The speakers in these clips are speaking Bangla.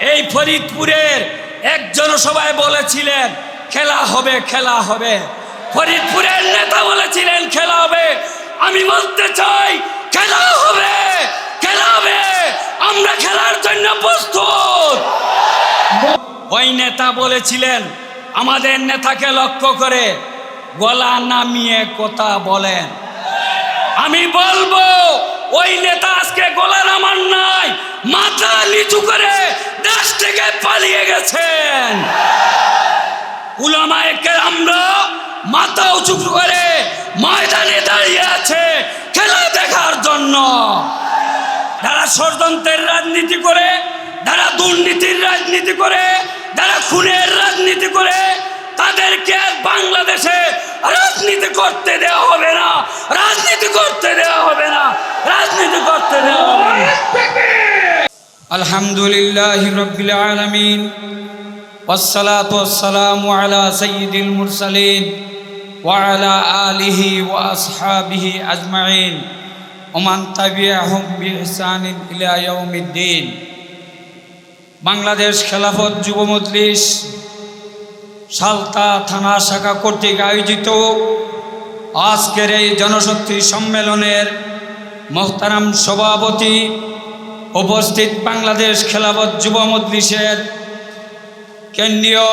এই ফরিদপুরের একজন সবাই বলেছিলেন, খেলা হবে খেলা হবে। ফরিদপুরের নেতা বলেছিলেন, খেলা হবে। আমি বলতে চাই, খেলা হবে খেলা হবে। আমরা খেলার জন্য প্রস্তুত। ওই নেতা বলেছিলেন, আমাদের নেতাকে লক্ষ্য করে গলা নামিয়ে কথা বলেন। আমি বলব, ওই নেতা আজকে গলা নামান নাই মাথা নিচু করে দেশ থেকে পালিয়ে গেছেন। উলামায়ে আমরা মাথা উঁচু করে ময়দানে দাঁড়িয়ে আছে খেলা দেখার জন্য। যারা ষড়যন্ত্রের রাজনীতি করে, যারা দুর্নীতির রাজনীতি করে, যারা খুনের রাজনীতি করে, তাদেরকে বাংলাদেশে রাজনীতি করতে দেওয়া হবে না। রাজনীতি করতে দেওয়া হবে না। রাজনীতি করতে দেওয়া হবে না। আলহামদুলিল্লাহ রবিল আলমিন والصلاة والسلام على سيد المرسلين وعلى آله وأصحابه أجمعين ومن تبعهم بإحسان إلى يوم الدين বাংলাদেশ খেলাফত যুব মজলিস সালতা থানা শাখা কর্তৃক আয়োজিত আজকের এই জনশক্তি সম্মেলনের মোহতারাম সভাপতি উপস্থিত বাংলাদেশ খেলাফত যুব মজলিসের কেন্দ্রীয়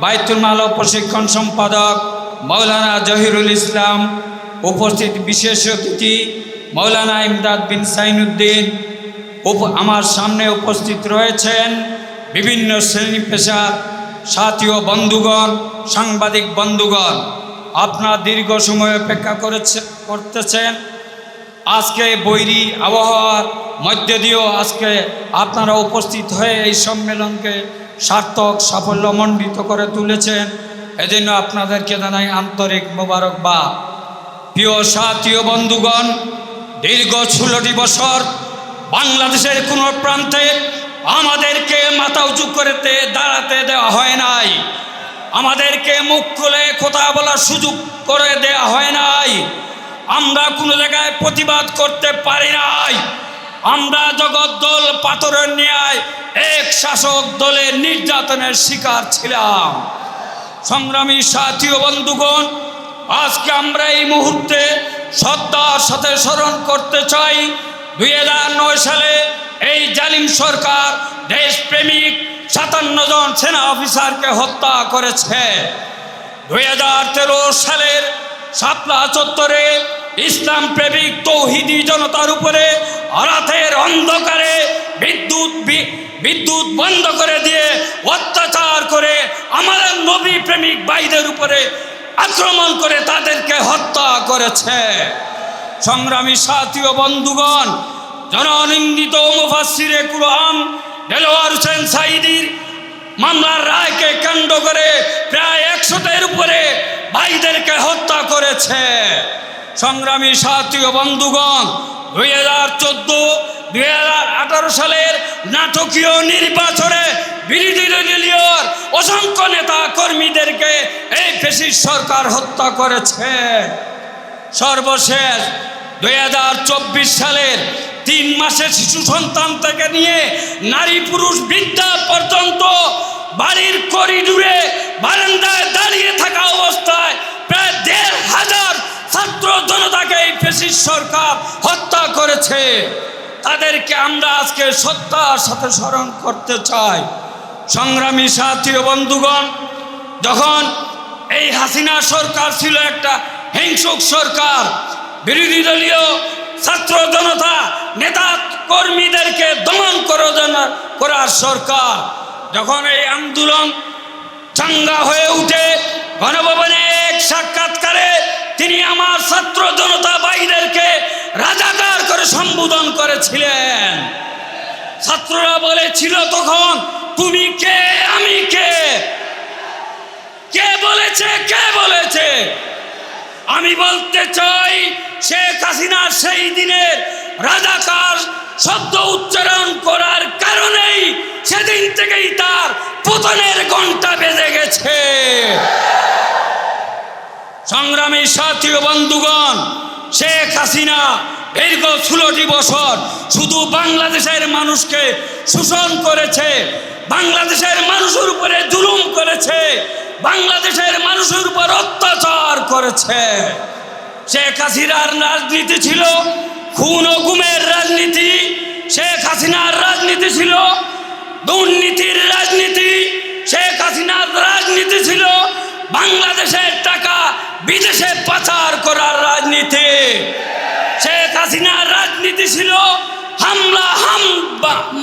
বাইতুল মাল প্রশিক্ষণ সম্পাদক মৌলানা জহিরুল ইসলাম, উপস্থিত বিশেষ অতিথি মৌলানা ইমদাদ বিন সাইনুদ্দিন আমার সামনে উপস্থিত রয়েছেন বিভিন্ন শ্রেণি পেশার সাথী বন্ধুগণ, সাংবাদিক বন্ধুগণ। আপনার দীর্ঘ সময় অপেক্ষা করেছে করতেছেন। আজকে বৈরী আবহাওয়ার মধ্য দিয়েও আজকে আপনারা উপস্থিত হয়ে এই সম্মেলনকে সার্থক সাফল্যমণ্ডিত করে তুলেছেন। এজন্য আপনাদেরকে জানাই আন্তরিক মোবারকবাদ প্রিয় সাথী ও বন্ধুগণ, দীর্ঘ ষোলোটি বছর বাংলাদেশের কোনো প্রান্তে আমাদেরকে মাথা উঁচু করতে দাঁড়াতে দেওয়া হয় নাই। আমাদেরকে মুখ খুলে কথা বলার সুযোগ করে দেওয়া হয় নাই। আমরা কোনো জায়গায় প্রতিবাদ করতে পারি নাই। আমরা জগদ্দল পাথরের ন্যায় এক শাসক দলের নির্যাতনের শিকার ছিলাম। সংগ্রামী সাথী ও বন্ধুগণ, আজকে আমরা এই মুহূর্তে শ্রদ্ধার সাথে স্মরণ করতে চাই। দুই সালে এই জালিম সরকার দেশপ্রেমিক সাতান্ন জন সেনা অফিসারকে হত্যা করেছে। দুই হাজার তেরো সালের সাতলা চত্বরে ইসলাম প্রেমিক তৌহিদি জনতার উপরে রাতের অন্ধকারে বিদ্যুৎ বিদ্যুৎ বন্ধ করে দিয়ে অত্যাচার করে আমাদের নবী প্রেমিক ভাইদের উপরে আক্রমণ করে তাদেরকে হত্যা করেছে। সংগ্রামী সাথী ও বন্ধুগণ, জননিন্দিত মুফাসিরে কুরআন দেলোয়ার হোসেন সাইদির মামলার রায়কে কেন্দ্র করে প্রায় একশোটের উপরে ভাইদেরকে হত্যা করেছে। সংগ্রামী ও বন্ধুগণ, দুই হাজার চোদ্দ, দুই হাজার আঠারো সালের নাটকীয় নির্বাচনে বিরোধী দলীয় অসংখ্য নেতা কর্মীদেরকে এই ফেসিস সরকার হত্যা করেছে। সর্বশেষ দুই হাজার চব্বিশ সালের তিন মাসের শিশু সন্তান থেকে নিয়ে নারী পুরুষ বৃদ্ধা পর্যন্ত বাড়ির করিডুরে বারান্দায় দাঁড়িয়ে থাকা অবস্থায় প্রায় দেড় হাজার ছাত্র জনতাকে এই ফেসিস সরকার হত্যা করেছে। তাদেরকে আমরা আজকে সত্যার সাথে স্মরণ করতে চাই। সংগ্রামী সাথী বন্ধুগণ, যখন এই হাসিনা সরকার ছিল একটা হিংসুক সরকার, বিরোধী দলীয় ছাত্র জনতা, নেতা কর্মীদেরকে দমন করার সরকার, যখন এই আন্দোলন চাঙ্গা হয়ে উঠে, গণভবনে এক সাক্ষাৎকারে তিনি ছাত্র জনতা ভাইদেরকে রাজাকার করে সম্বোধন করেছিলেন। ছাত্ররা বলেছিল তখন, তুমি কে? আমি কে? কে বলেছে? কে বলেছে? আমি বলতে চাই, শেখ হাসিনা সেই দিনের রাজাকার শব্দ উচ্চারণ করার কারণেই সেদিন থেকেই তার পতনের ঘণ্টা বেজে গেছে। সংগ্রামী সাথী বন্ধুগণ, শেখ হাসিনা দীর্ঘ ষোলোটি বছর শুধু বাংলাদেশের মানুষকে শোষণ করেছে, বাংলাদেশের মানুষের উপরে জুলুম করেছে, বাংলাদেশের মানুষের উপর অত্যাচার করেছে। শেখ হাসিনার রাজনীতি ছিল খুন ও গুমের রাজনীতি, শেখ হাসিনার রাজনীতি ছিল দুর্নীতির রাজনীতি, শেখ হাসিনার বাংলাদেশের টাকা বিদেশে পাচার করার রাজনীতি। শেখ হাসিনার রাজনীতি ছিল হামলা, হাম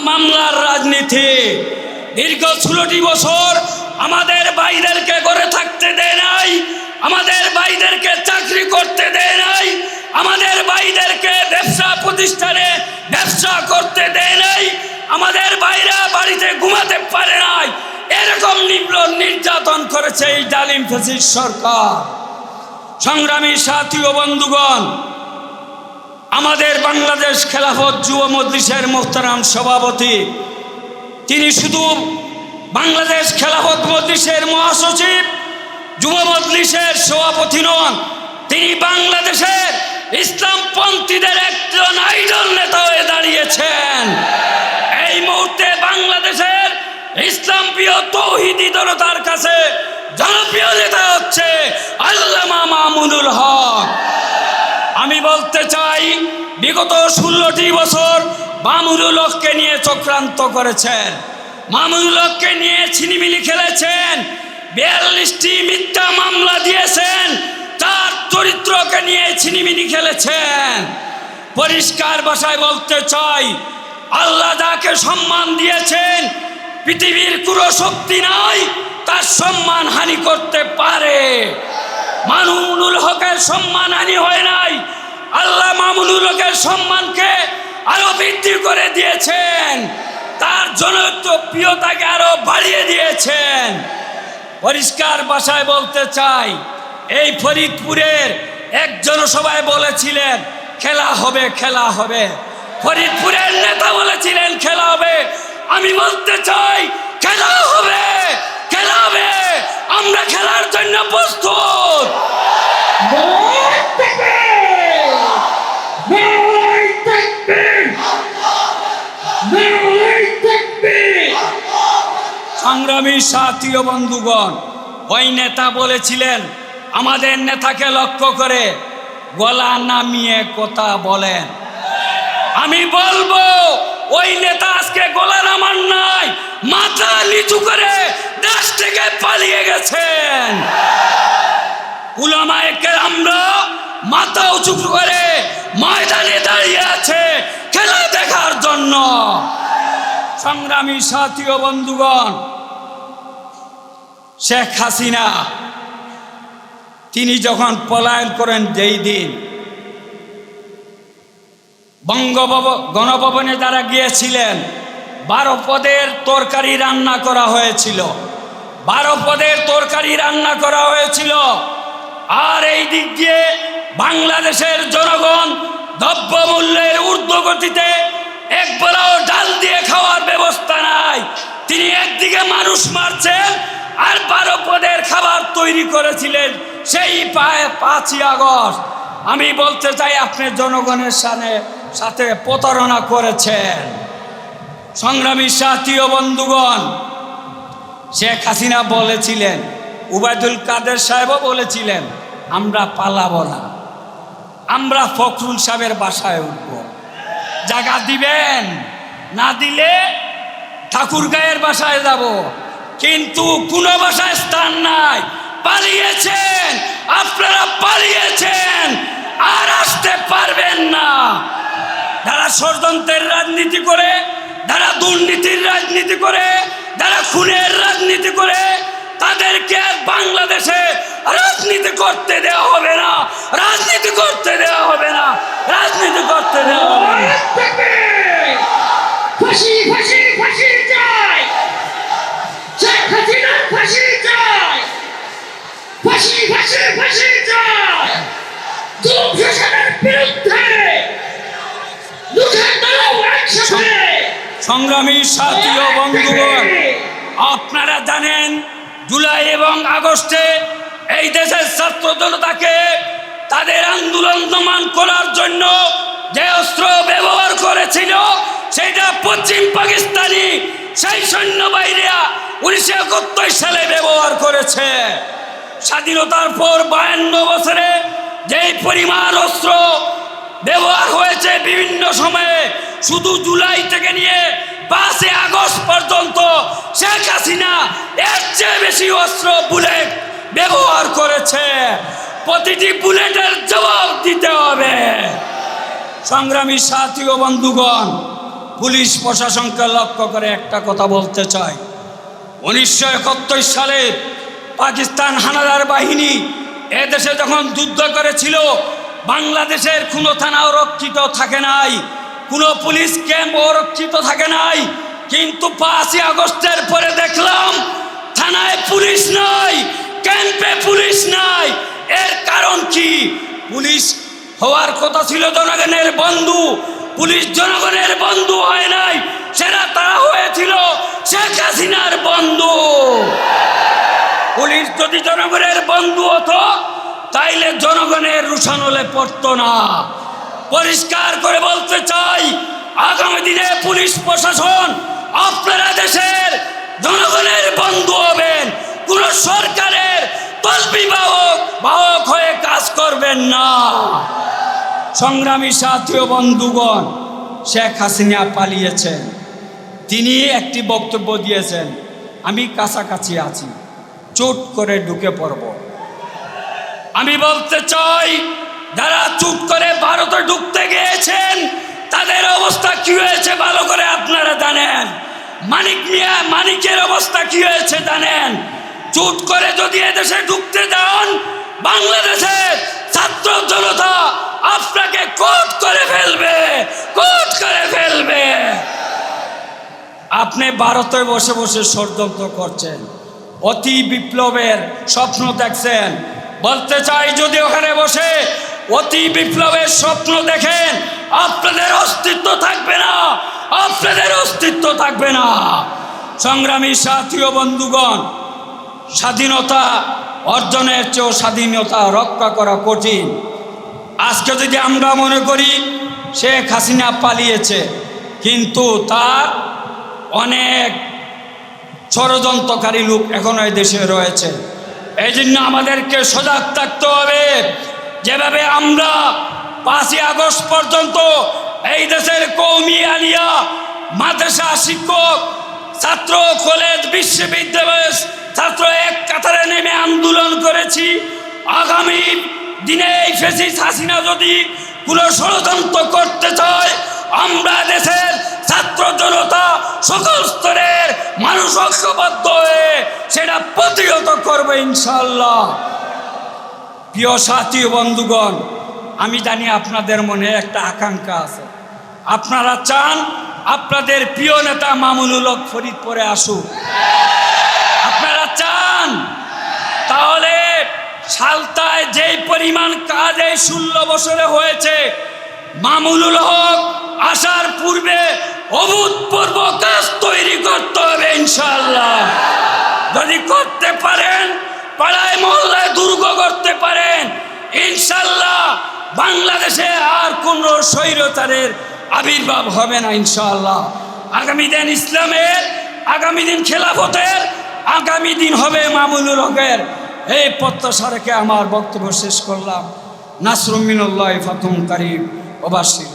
মামলার রাজনীতি। দীর্ঘ ষোলোটি বছর আমাদের ভাইদেরকে ঘরে থাকতে দেয় নাই, আমাদের ভাইদেরকে চাকরি করতে দেয় নাই, আমাদের ভাইদেরকে ব্যবসা প্রতিষ্ঠানে ব্যবসা করতে দেয় নাই আমাদের ভাইরা বাড়িতে ঘুমাতে পারে নাই। এরকম নিপল নির্যাতন করেছে এই ডালিম ফেসির সরকার। সংগ্রামী সাথী ও বন্ধুগণ, আমাদের বাংলাদেশ খেলাফত যুব মজলিসের মোহতারাম সভাপতি, তিনি শুধু বাংলাদেশ খেলাফত মজলিসের মহাসচিব, যুব মজলিসের সভাপতি নন, তিনি বাংলাদেশের ইসলামপন্থীদের একজন আইডল নেতা হয়ে দাঁড়িয়েছেন। এই মুহূর্তে বাংলাদেশের ইসলাম প্রিয় তৌহিদি জনতার কাছে জনপ্রিয় নেতা হচ্ছে আল্লামা মামুনুল হক। আমি বলতে চাই, বিগত ষোলোটি বছর মামুনুল হককে নিয়ে চক্রান্ত করেছেন। মামুনুল হককে নিয়ে ছিনিমিনি খেলেছেন, বিয়াল্লিশটি মিথ্যা মামলা দিয়েছেন, তার চরিত্রকে নিয়ে ছিনিমিনি খেলেছেন। পরিষ্কার ভাষায় বলতে চাই আল্লাহ যাকে সম্মান দিয়েছেন, পৃথিবীর কোনো শক্তি নাই, তার সম্মান হানি করতে পারে। মামুনুল হকের সম্মান হানি হয় নাই, আল্লাহ মামুনুল হকের সম্মানকে আরও বৃদ্ধি করে দিয়েছেন, তার জনপ্রিয়তাকে আরও বাড়িয়ে দিয়েছেন। পরিষ্কার ভাষায় বলতে চাই, এই ফরিদপুরের একজন সবাই বলেছিলেন, খেলা হবে খেলা হবে। ফরিদপুরের নেতা বলেছিলেন, খেলা হবে। আমি বলতে চাই, খেলা হবে খেলা হবে। আমরা খেলার জন্য প্রস্তুত। সংগ্রামী সাথী ও বন্ধুগণ, ওই নেতা বলেছিলেন, আমাদের নেতাকে লক্ষ্য করে গলা নামিয়ে কথা বলেন। আমি বলব, ওই নেতা আজকে গলা নামান নাই, মাথা নিচু করে দেশ থেকে পালিয়ে গেছেন। উলামায়ে আমরা মাথা উঁচু করে ময়দানে দাঁড়িয়ে আছে খেলা দেখার জন্য। সংগ্রামী সাথী ও বন্ধুগণ, শেখ হাসিনা, তিনি যখন পলায়ন করেন যেই দিন বঙ্গভব গণভবনে যারা গিয়েছিলেন, বারো পদের তরকারি রান্না করা হয়েছিল। বারো পদের তরকারি রান্না করা হয়েছিল। আর এই দিক দিয়ে বাংলাদেশের জনগণ দ্রব্যমূল্যের ঊর্ধ্বগতিতে এক বেলাও ডাল দিয়ে খাওয়ার ব্যবস্থা নাই। তিনি একদিকে মানুষ মারছেন, আর বারো পদের খাবার তৈরি করেছিলেন সেই পায়ে পাঁচই আগস্ট। আমি বলতে চাই আপনি জনগণের সাথে সাথে প্রতারণা করেছেন। সংগ্রামী সাথী ও বন্ধুগণ, শেখ হাসিনা বলেছিলেন, উবায়দুল কাদের সাহেবও বলেছিলেন, আমরা পালাবো না। আমরা ফখরুল সাহেবের বাসায় উঠব। জায়গা দিবেন, না দিলে ঠাকুর গায়ের বাসায় যাব। কিন্তু কোনো বাসায় স্থান নাই। পালিয়েছেন, আপনারা পালিয়েছেন। আর আসতে পারবেন না। যারা ষড়যন্ত্রের রাজনীতি করে, যারা দুর্নীতির রাজনীতি করে, যারা খুনের রাজনীতি করে, তাদেরকে বাংলাদেশে রাজনীতি করতে দেওয়া হবে না। রাজনীতি করতে দেওয়া হবে না। রাজনীতি করতে দেওয়া হবে না। ফাঁসি ফাঁসি ফাঁসি চাই শেখ হাসিনার ফাঁসি চাই ফাঁসি ফাঁসি ফাঁসি চাই জুলুম শাসনের বিরুদ্ধে সংগ্রামী সাথী ও বন্ধুগণ আপনারা জানেন জুলাই এবং আগস্টে এই দেশের ছাত্র জনতাকে তাদের আন্দোলন দমন করার জন্য যে অস্ত্র ব্যবহার করেছিল সেটা পশ্চিম পাকিস্তানি সেই সৈন্যবাহিনীরা উনিশশো একাত্তর সালে ব্যবহার করেছে। স্বাধীনতার পর বায়ান্ন বছরে যেই পরিমাণ অস্ত্র ব্যবহার হয়েছে বিভিন্ন সময়ে, শুধু জুলাই থেকে নিয়ে পাঁচই আগস্ট পর্যন্ত শেখ হাসিনা এর চেয়ে বেশি অস্ত্র বুলেট ব্যবহার করেছে। প্রতিটি বুলেটের জবাব দিতে হবে। সংগ্রামী সাথী ও বন্ধুগণ, পুলিশ প্রশাসনকে লক্ষ্য করে একটা কথা বলতে চাই। উনিশশো একাত্তর সালে পাকিস্তান হানাদার বাহিনী এদেশে যখন যুদ্ধ করেছিল, বাংলাদেশের কোনো থানা অরক্ষিত থাকে নাই, কোনো পুলিশ ক্যাম্প অরক্ষিত থাকে নাই, কিন্তু পাঁচই আগস্টের পরে দেখলাম, থানায় পুলিশ নাই, ক্যাম্পে পুলিশ নাই। এর কারণ কি? পুলিশ হওয়ার কথা ছিল জনগণের বন্ধু, পুলিশ জনগণের বন্ধু হয় নাই সেটা তারা হয়েছিল শেখ হাসিনার বন্ধু। যদি জনগণের বন্ধু হতো, তাইলে জনগণের রুশানলে পড়তো না। পরিষ্কার করে বলতে চাই, আগামী দিনে পুলিশ প্রশাসন আপনারা দেশের জনগণের বন্ধু হবেন। কোন সরকারের তলবি বাহক বাহক হয়ে কাজ করবেন না। সংগ্রামী সাথী ও বন্ধুগণ, শেখ হাসিনা পালিয়েছেন। তিনি একটি বক্তব্য দিয়েছেন, আমি কাছাকাছি আছি। চুট করে ঢুকে পড়ব। আমি বলতে চাই, যারা চুট করে ভারতে ঢুকতে গিয়েছেন, তাদের অবস্থা কি হয়েছে ভালো করে আপনারা জানেন। মানিক মিয়া, মানিকের অবস্থা কি হয়েছে জানেন? চুট করে যদি এদেশে ঢুকতে যান বাংলাদেশের ছাত্র জনতা আপনাকে কোট করে ফেলবে, কোট করে ফেলবে। আপনি ভারতে বসে বসে ষড়যন্ত্র করছেন। অতি বিপ্লবের স্বপ্ন দেখছেন। বলতে চাই যদি ওখানে বসে অতি বিপ্লবের স্বপ্ন দেখেন, আপনাদের অস্তিত্ব থাকবে না, আপনাদের অস্তিত্ব থাকবে না। সংগ্রামী সাথী ও বন্ধুগণ, স্বাধীনতা অর্জনের চেয়েও স্বাধীনতা রক্ষা করা কঠিন। আজকে যদি আমরা মনে করি, শেখ হাসিনা পালিয়েছে, কিন্তু তার অনেক ষড়যন্ত্রকারী লোক এখনও এই দেশে রয়েছে। এই জন্য আমাদেরকে সজাগ থাকতে হবে। যেভাবে আমরা পাঁচই আগস্ট পর্যন্ত এই দেশের কৌমি আলিয়া, মাদ্রাসা শিক্ষক, ছাত্র কলেজ, বিশ্ববিদ্যালয়, ছাত্র এক কাতারে নেমে আন্দোলন করেছি। আগামী দিনে এই ফেসিস হাসিনা যদি কোনো ষড়যন্ত্র করতে চায়, আমরা দেশের ছাত্র জনতা সকল স্তরের মানুষ ঐক্যবদ্ধ হয়ে সেটা প্রতিহত করবে ইনশাল্লাহ প্রিয় সাথী বন্ধুগণ, আমি জানি আপনাদের মনে একটা আকাঙ্ক্ষা আছে। আপনারা চান আপনাদের প্রিয় নেতা মামুনুল হক ফরিদপুরে আসুক। আপনারা চান তাহলে সালতায় যেই পরিমাণ কাজ এই ষোলো বছরে হয়েছে, মামুনুল হক আসার পূর্বে অভূতপূর্ব কাজ তৈরি করতে হবে ইনশাল্লাহ যদি করতে পারেন, পাড়ায়, মহল্লায় দুর্গ করতে পারেন ইনশাল্লাহ বাংলাদেশে আর কোন স্বৈরতারের আবির্ভাব হবে না ইনশাল্লাহ আগামী দিন ইসলামের, আগামী দিন খেলাফতের, আগামী দিন হবে মামুনুল হকের। এই প্রত্যাশা আমার বক্তব্য শেষ করলাম। নাসরুমিনুল্লাহ ফাতুম করিম ওবাসির